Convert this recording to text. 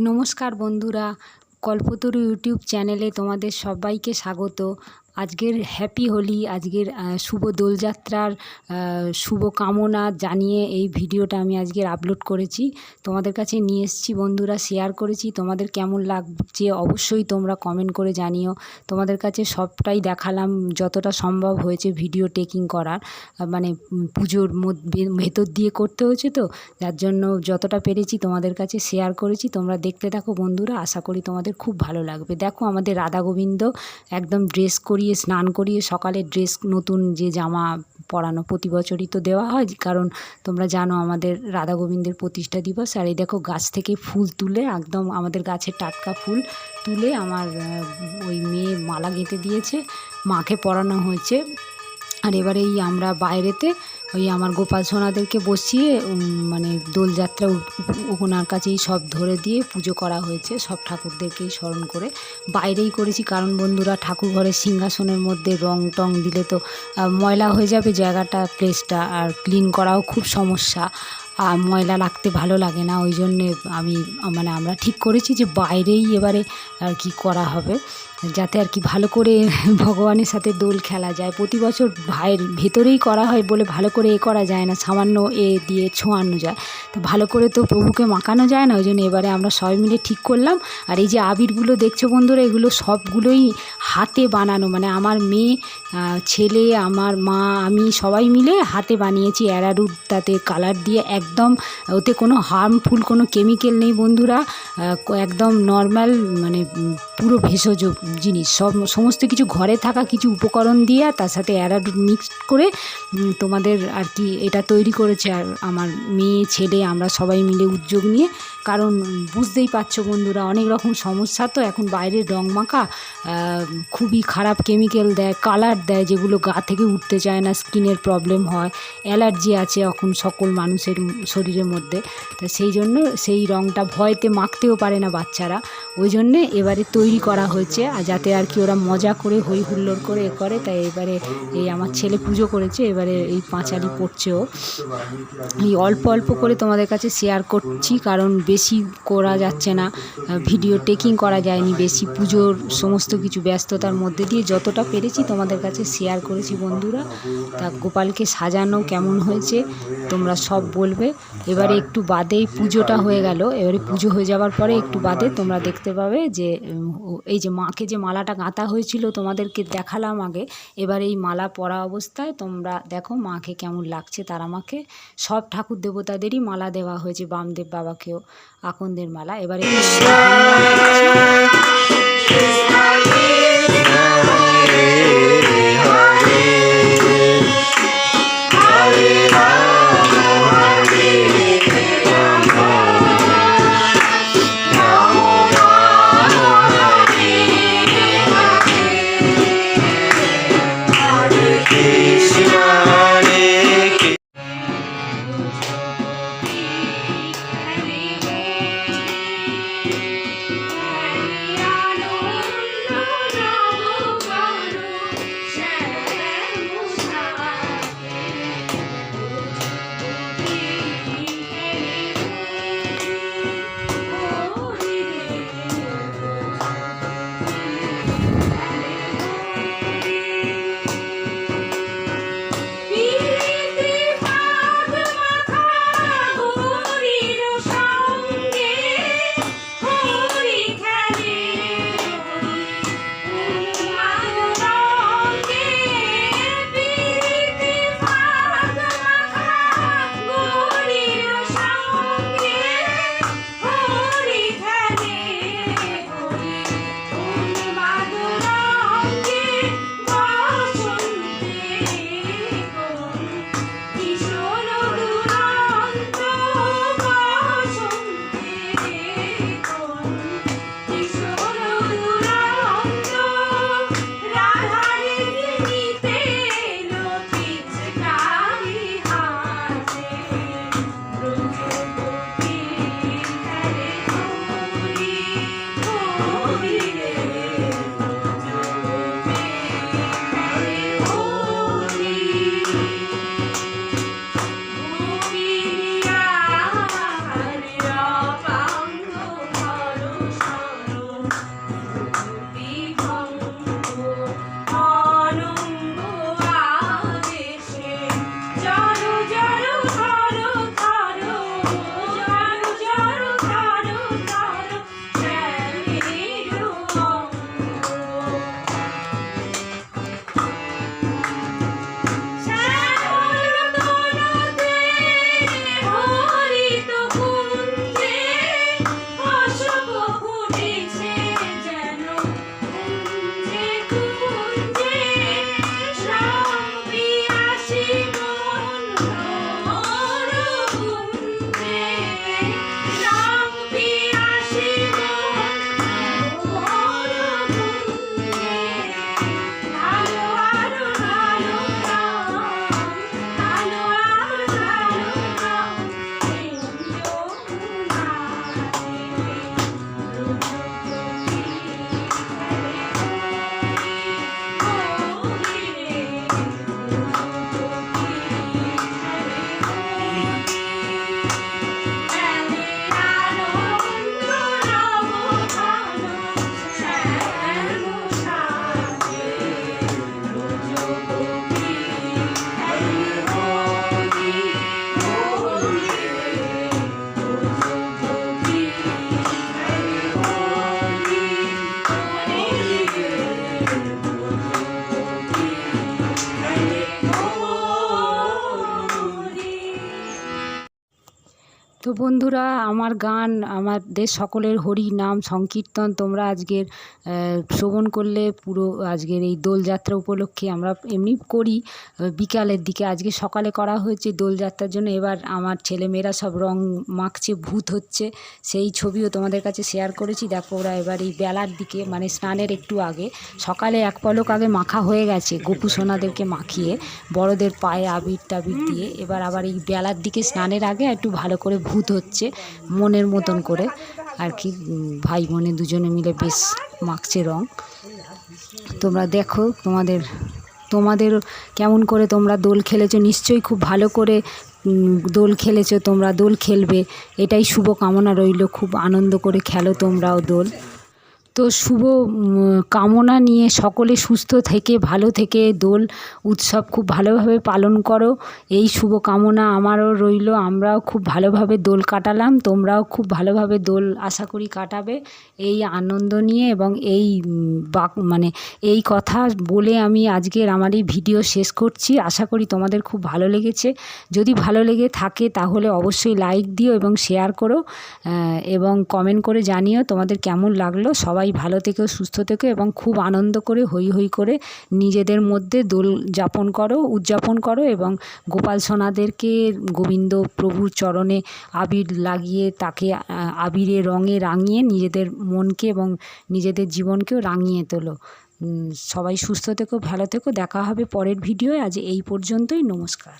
নমস্কার বন্ধুরা কল্পতরু ইউটিউব চ্যানেলে তোমাদের সবাইকে স্বাগত। আজকের হ্যাপি হোলি আজকের শুভ দোলযাত্রার শুভ কামনা জানিয়ে এই ভিডিওটা আমি আজকের আপলোড করেছি। তোমাদের কাছে নিয়ে এসেছি বন্ধুরা শেয়ার করেছি। তোমাদের কেমন লাগছে অবশ্যই তোমরা কমেন্ট করে জানিও। তোমাদের কাছে সবটাই দেখালাম যতটা সম্ভব হয়েছে ভিডিও টেকিং করার। মানে পুজোর ভেতর দিয়ে করতে হয়েছে তো, যার জন্য যতটা পেরেছি তোমাদের কাছে শেয়ার করেছি। তোমরা দেখতে থাকো বন্ধুরা, আশা করি তোমাদের খুব ভালো লাগবে। দেখো আমাদের রাধা গোবিন্দ একদম ড্রেস করিয়ে স্নান করিয়ে সকালে ড্রেস নতুন যে জামা পরানো প্রতি বছরই তো দেওয়া হয়। কারণ তোমরা জানো আমাদের রাধা গোবিন্দের প্রতিষ্ঠা দিবস। আর এই দেখো গাছ থেকে ফুল তুলে একদম আমাদের গাছের টাটকা ফুল তুলে আমার ওই মেয়ে মালা গেঁথে দিয়েছে। মাকে পরানো হয়েছে। আর এবারেই আমরা বাইরেতে ওই আমার গোপাল সোনাদেরকে বসিয়ে মানে দোলযাত্রা ওনার কাছেই সব ধরে দিয়ে পুজো করা হয়েছে, সব ঠাকুরদেরকেই স্মরণ করে। বাইরেই করেছি, কারণ বন্ধুরা ঠাকুর ঘরের সিংহাসনের মধ্যে রং টং দিলে তো ময়লা হয়ে যাবে জায়গাটা প্লেসটা আর ক্লিন করাও খুব সমস্যা। আর ময়লা লাগতে ভালো লাগে না, ওই জন্যে আমি মানে আমরা ঠিক করেছি যে বাইরেই এবারে আর কি করা হবে। যাতে আর কি ভালো করে ভগবানের সাথে দোল খেলা যায়। প্রতি বছর ভাইয়ের ভেতরেই করা হয় বলে ভালো করে এ করা যায় না, সামান্য এ দিয়ে ছোঁয়ানো যায়। তো ভালো করে তো প্রভুকে মাখানো যায় না ওই জন্য এবারে আমরা সবাই মিলে ঠিক করলাম। আর এই যে আবিরগুলো দেখছ বন্ধুরা, এগুলো সবগুলোই হাতে বানানো। মানে আমার মেয়ে ছেলে, আমার মা, আমি সবাই মিলে হাতে বানিয়েছি অ্যারারুট তাতে কালার দিয়ে। একদম ওতে কোনো হার্মফুল কোনো কেমিক্যাল নেই বন্ধুরা। একদম নর্মাল মানে পুরো ভেষজ জিনিস। সব, সমস্ত কিছু ঘরে থাকা কিছু উপকরণ দিয়ে আর তার সাথে অ্যারারুট মিক্সড করে তোমাদের আর কি এটা তৈরি করেছে আর আমার মেয়ে, ছেলে, আমরা সবাই মিলে উদ্যোগ নিয়ে। কারণ বুঝতেই পারছ বন্ধুরা, অনেক রকম সমস্যা তো এখন বাইরের রং মাখা খুবই খারাপ কেমিক্যাল দেয় কালার দেয়, যেগুলো গা থেকে উঠতে চায় না স্কিনের প্রবলেম হয় অ্যালার্জি আছে এখন সকল মানুষের শরীরের মধ্যে। তা সেই জন্য সেই রংটা ভয়তে মাখতেও পারে না বাচ্চারা। ওই জন্যে এবারে তৈরি করা হয়েছে। আর যাতে আর কি ওরা মজা করে, হই হুল্লোড় করে এ করে। তাই এবারে এই আমার ছেলে পুজো করেছে, এবারে এই পাঁচালি পড়ছে ও। এই অল্প অল্প করে তোমাদের কাছে শেয়ার করছি, কারণ বেশি করা যাচ্ছে না। ভিডিও টেকিং করা যায়নি, বেশি পুজোর সমস্ত কিছু ব্যস্ততার মধ্যে দিয়ে যতটা পেরেছি তোমাদের কাছে শেয়ার করেছি বন্ধুরা। তা গোপালকে সাজানো কেমন হয়েছে, তোমরা সব বলবে। এবারে একটু বাদেই পুজোটা হয়ে গেল। এবারে পুজো হয়ে যাওয়ার পরে একটু বাদে তোমরা দেখতে পাবে যে এই যে মাকে যে মালাটা গাঁথা হয়েছিল তোমাদেরকে দেখালাম আগে, এবার এই মালা পরা অবস্থায় তোমরা দেখো মাকে কেমন লাগছে, তারা মাকে সব ঠাকুর দেবতাদেরই মালা দেওয়া হয়েছে, বামদেব বাবাকেও, আকন্দের মালা। এবারে তো বন্ধুরা আমার গান, আমাদের সকলের হরি নাম সংকীর্তন তোমরা আজকের শ্রবণ করলে পুরো আজকের এই দোলযাত্রা উপলক্ষে আমরা এমনি করি। বিকালের দিকে আজকে সকালে করা হয়েছে দোলযাত্রার জন্য। এবার আমার ছেলেমেয়েরা সব রং মাখছে, ভূত হচ্ছে, সেই ছবিও তোমাদের কাছে শেয়ার করেছি। দেখো ওরা এবার এই বেলার দিকে মানে স্নানের একটু আগে, সকালে এক পলক আগে মাখা হয়ে গেছে গোপু সোনাদেরকে মাখিয়ে, বড়দের পায়ে আবির টাবির দিয়ে। এবার আবার এই বেলার দিকে স্নানের আগে একটু ভালো করে ভূত হচ্ছে, মনের মতন করে। আর কি ভাই বোনে দুজনে মিলে বেশ মাখছে রং। তোমরা দেখো তোমাদের তোমাদের কেমন করে তোমরা দোল খেলেছো। নিশ্চয়ই খুব ভালো করে দোল খেলেছো, তোমরা দোল খেলবে। এটাই শুভ কামনা রইল। খুব আনন্দ করে খেলো তোমরাও দোল। তো শুভ কামনা নিয়ে সকলে সুস্থ থেকে, ভালো থেকে দোল উৎসব খুব ভালোভাবে পালন করো। এই শুভ কামনা আমারও রইল। আমরাও খুব ভালোভাবে দোল কাটালাম। তোমরাও খুব ভালোভাবে দোল আশা করি কাটাবে। এই আনন্দ নিয়ে এবং এই বাক মানে এই কথা বলে আমি আজকের আমার এই ভিডিও শেষ করছি। আশা করি তোমাদের খুব ভালো লেগেছে। যদি ভালো লেগে থাকে তাহলে অবশ্যই লাইক দিও এবং শেয়ার করো এবং কমেন্ট করে জানিও তোমাদের কেমন লাগল। সবাই ভালো থেকো, সুস্থ থেকো এবং খুব আনন্দ করে, হৈ হৈ করে নিজেদের মধ্যে দোল যাপন করো, উদযাপন করো এবং গোপাল সোনাদেরকে গোবিন্দ প্রভুর চরণে আবির লাগিয়ে তাকে আবিরে রঙে রাঙিয়ে নিজেদের মনকে এবং নিজেদের জীবনকেও রাঙিয়ে তোলো। সবাই সুস্থ থেকো, ভালো থেকো, দেখা হবে পরের ভিডিওয় আজ এই পর্যন্তই, নমস্কার।